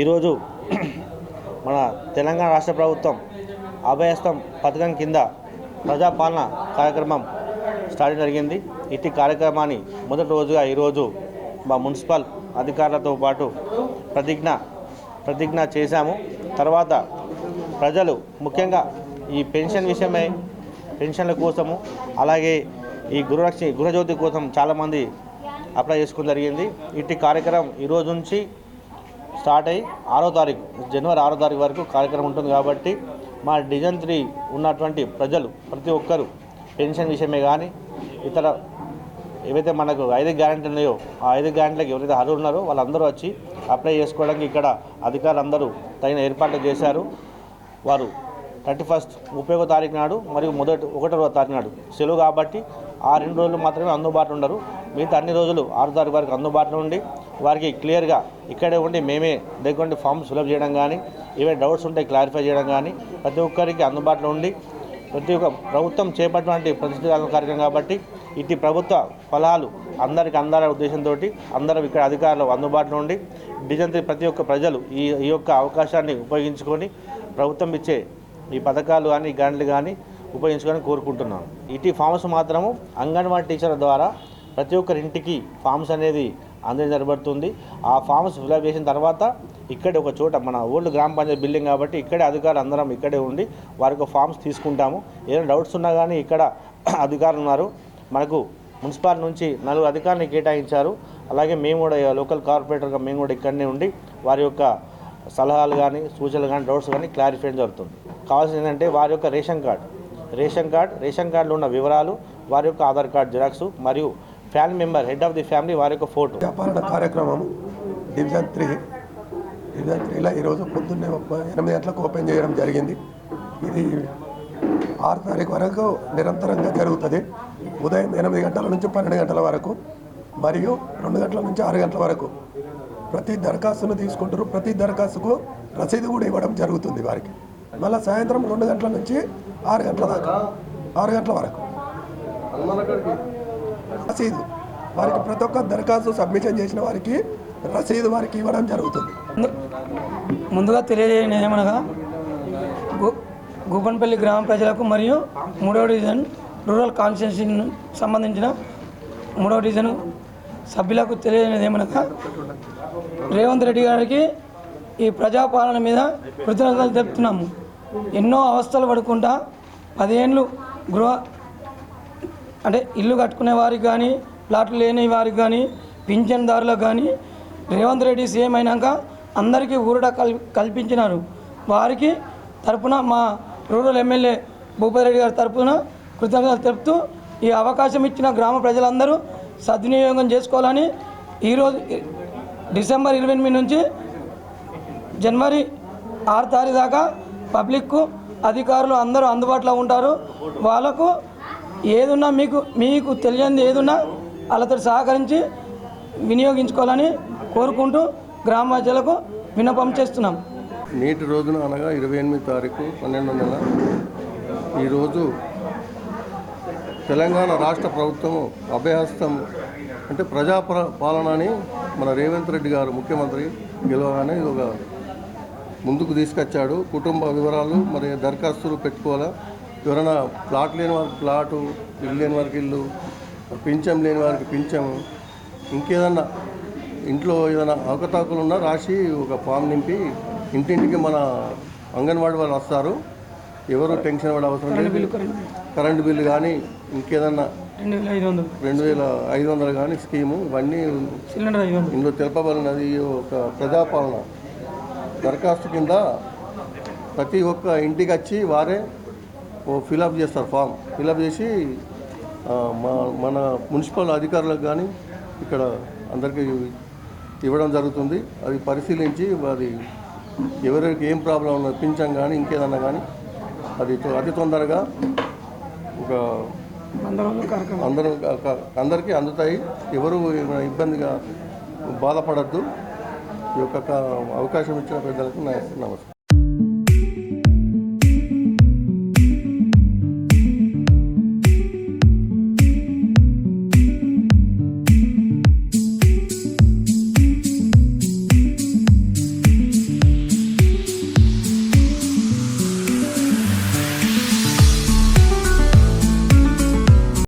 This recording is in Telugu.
ఈరోజు మన తెలంగాణ రాష్ట్ర ప్రభుత్వం అభయస్థం పథకం కింద ప్రజాపాలన కార్యక్రమం స్టార్ట్ జరిగింది. ఇట్టి కార్యక్రమాన్ని మొదటి రోజుగా ఈరోజు మా మున్సిపల్ అధికారులతో పాటు ప్రతిజ్ఞ ప్రతిజ్ఞ చేశాము. తర్వాత ప్రజలు ముఖ్యంగా ఈ పెన్షన్ విషయమై పెన్షన్ల కోసము అలాగే ఈ గురులక్ష్మి గృహజ్యోతి కోసం చాలామంది అప్లై చేసుకోవడం జరిగింది. ఇట్టి కార్యక్రమం ఈరోజు నుంచి స్టార్ట్ అయ్యి ఆరో తారీఖు జనవరి ఆరో తారీఖు వరకు కార్యక్రమం ఉంటుంది కాబట్టి మా డిజైన్ త్రీ ఉన్నటువంటి ప్రజలు ప్రతి ఒక్కరూ పెన్షన్ విషయమే కానీ ఇతర ఏవైతే మనకు ఐదు గ్యారెంటీ ఉన్నాయో ఆ ఐదు గ్యారెంటీలకు ఎవరైతే అర్హులు ఉన్నారో వాళ్ళందరూ వచ్చి అప్లై చేసుకోవడానికి ఇక్కడ అధికారులందరూ తగిన ఏర్పాట్లు చేశారు. వారు థర్టీ ఫస్ట్ ముప్పై తారీఖు నాడు మరియు మొదటి ఒకటో తారీఖు నాడు సెలవు కాబట్టి ఆ రెండు రోజులు మాత్రమే అందుబాటులో ఉండరు. మిగతా అన్ని రోజులు ఆరు తారీఖు వరకు అందుబాటులో ఉండి వారికి క్లియర్గా ఇక్కడే ఉండి మేమే దగ్గరుండి ఫామ్ సులభ చేయడం కానీ ఏవైనా డౌట్స్ ఉంటే క్లారిఫై చేయడం కానీ ప్రతి ఒక్కరికి అందుబాటులో ఉండి ప్రతి ఒక్క ప్రభుత్వం చేపట్టినటువంటి ప్రతిష్ఠిత కార్యక్రమం కాబట్టి ఇటు ప్రభుత్వ ఫలాలు అందరికి అందాలనే ఉద్దేశంతో అందరం ఇక్కడ అధికారులు అందుబాటులో ఉండి డిజైన్ ప్రతి ఒక్క ప్రజలు ఈ ఈ యొక్క అవకాశాన్ని ఉపయోగించుకొని ప్రభుత్వం ఇచ్చే ఈ పథకాలు కానీ గ్రాంట్లు కానీ ఉపయోగించుకొని కోరుకుంటున్నాను ఇటీ ఫామ్స్ మాత్రము అంగన్వాడీ టీచర్ల ద్వారా ప్రతి ఒక్కరి ఇంటికి ఫామ్స్ అనేది అందజేయడం జరబడుతుంది ఆ ఫామ్స్ ఫిల్అప్ చేసిన తర్వాత ఇక్కడే ఒక చోట మన ఓల్డ్ గ్రామ పంచాయతీ బిల్డింగ్ కాబట్టి ఇక్కడే అధికారులు అందరం ఇక్కడే ఉండి వారికి ఫామ్స్ తీసుకుంటాము. ఏదైనా డౌట్స్ ఉన్నా కానీ ఇక్కడ అధికారులు ఉన్నారు. మనకు మున్సిపాలిటీ నుంచి నలుగురు అధికారులు కేటాయించారు. అలాగే మేము కూడా లోకల్ కార్పొరేటర్గా మేము కూడా ఇక్కడనే ఉండి వారి యొక్క సలహాలు కానీ సూచనలు కానీ డౌట్స్ కానీ క్లారిఫై జరుగుతుంది. కావాల్సింది ఏంటంటే వారి యొక్క ration card. Ration card ration కార్డులో ఉన్న వివరాలు వారి యొక్క ఆధార్ కార్డ్ జిరాక్స్ మరియు family member head of the family వారి యొక్క ఫోటో వ్యాపార కార్యక్రమం డివిజన్ త్రీ డివిజన్ త్రీలో ఈరోజు పొద్దున్నే ఎనిమిది గంటలకు ఓపెన్ చేయడం జరిగింది. ఇది ఆరు తారీఖు వరకు నిరంతరంగా జరుగుతుంది. ఉదయం ఎనిమిది గంటల నుంచి పన్నెండు గంటల వరకు మరియు రెండు గంటల నుంచి ఆరు గంటల వరకు ప్రతి దరఖాస్తును తీసుకుంటారు. ప్రతి దరఖాస్తుకు రసీదు కూడా ఇవ్వడం జరుగుతుంది వారికి. మళ్ళీ సాయంత్రం రెండు గంటల నుంచి ఆరు గంటల దాకా ఆరు గంటల వరకు. రసీదు. వారికి ప్రతి ఒక్క దరఖాస్తు సబ్మిషన్ చేసిన వారికి రసీదు వారికి ఇవ్వడం జరుగుతుంది. ముందుగా తెలియజేయడం ఏమనగా గు గూపన్పల్లి గ్రామ ప్రజలకు మరియు మూడవ డివిజన్ రూరల్ కాన్స్టిట్యూన్సీ సంబంధించిన మూడవ డివిజన్ సభ్యులకు తెలియజేయడం ఏమనగా రేవంత్ రెడ్డి గారికి ఈ ప్రజాపాలన మీద కృతజ్ఞతలు తెలుపుతున్నాము. ఎన్నో అవస్థలు పడుకుంటా పదేళ్ళు గృహ అంటే ఇల్లు కట్టుకునే వారికి కానీ ప్లాట్లు లేని వారికి కానీ పింఛన్దారులకు కానీ రేవంత్ రెడ్డి సీఎం అయినాక అందరికీ ఊరట కల్ కల్పించినారు. వారికి తరపున మా రూరల్ ఎమ్మెల్యే భూపతి రెడ్డి గారి తరపున కృతజ్ఞతలు తెలుపుతూ ఈ అవకాశం ఇచ్చిన గ్రామ ప్రజలందరూ సద్వినియోగం చేసుకోవాలని ఈరోజు డిసెంబర్ ఇరవై ఎనిమిది నుంచి జనవరి ఆరు తారీఖు దాకా పబ్లిక్కు అధికారులు అందరూ అందుబాటులో ఉంటారు. వాళ్ళకు ఏదున్నా మీకు మీకు తెలియంది ఏదున్నా వాళ్ళతో సహకరించి వినియోగించుకోవాలని కోరుకుంటూ గ్రామ ప్రజలకు విన్నపం చేస్తున్నాం. నేటి రోజున అనగా ఇరవై ఎనిమిది తారీఖు పన్నెండు నెల. ఈరోజు తెలంగాణ రాష్ట్ర ప్రభుత్వము అభయహస్తం అంటే ప్రజా ప్ర- పాలన అని మన రేవంత్ రెడ్డి గారు ముఖ్యమంత్రి గెలవగానే ఇది ఒక ముందుకు తీసుకొచ్చాడు. కుటుంబ వివరాలు మరి దరఖాస్తులు పెట్టుకోవాలా? ఎవరైనా ప్లాట్ లేని వారికి ప్లాటు ఇల్లు లేని వారికి ఇల్లు పింఛం లేని వారికి పింఛము ఇంకేదన్నా ఇంట్లో ఏదైనా అవకతవకలు ఉన్నా రాసి ఒక ఫామ్ నింపి ఇంటింటికి మన అంగన్వాడీ వాళ్ళు వస్తారు. ఎవరు టెన్షన్ పడే అవసరం లేదు. కరెంటు బిల్లు కానీ ఇంకేదన్నా రెండు వేల ఐదు వందలు. కానీ స్కీము ఇవన్నీ ఇందులో తెలుపబడినది ఒక ప్రజాపాలన. దరఖాస్తు కింద ప్రతి ఒక్క ఇంటికి వచ్చి వారే ఫిలప్ చేస్తారు ఫామ్. ఫిలప్ చేసి మా మన మున్సిపల్ అధికారులకు కానీ ఇక్కడ అందరికీ ఇవ్వడం జరుగుతుంది. అది పరిశీలించి అది ఎవరికి ఏం ప్రాబ్లం ఉన్నది పింఛం కానీ ఇంకేదన్నా కానీ అది అతి తొందరగా ఒక అందరూ అందరికీ అందుతాయి. ఎవరు ఇబ్బందిగా బాధపడద్దు. ఈ యొక్క అవకాశం ఇచ్చిన పెద్దలకు నమస్కారం.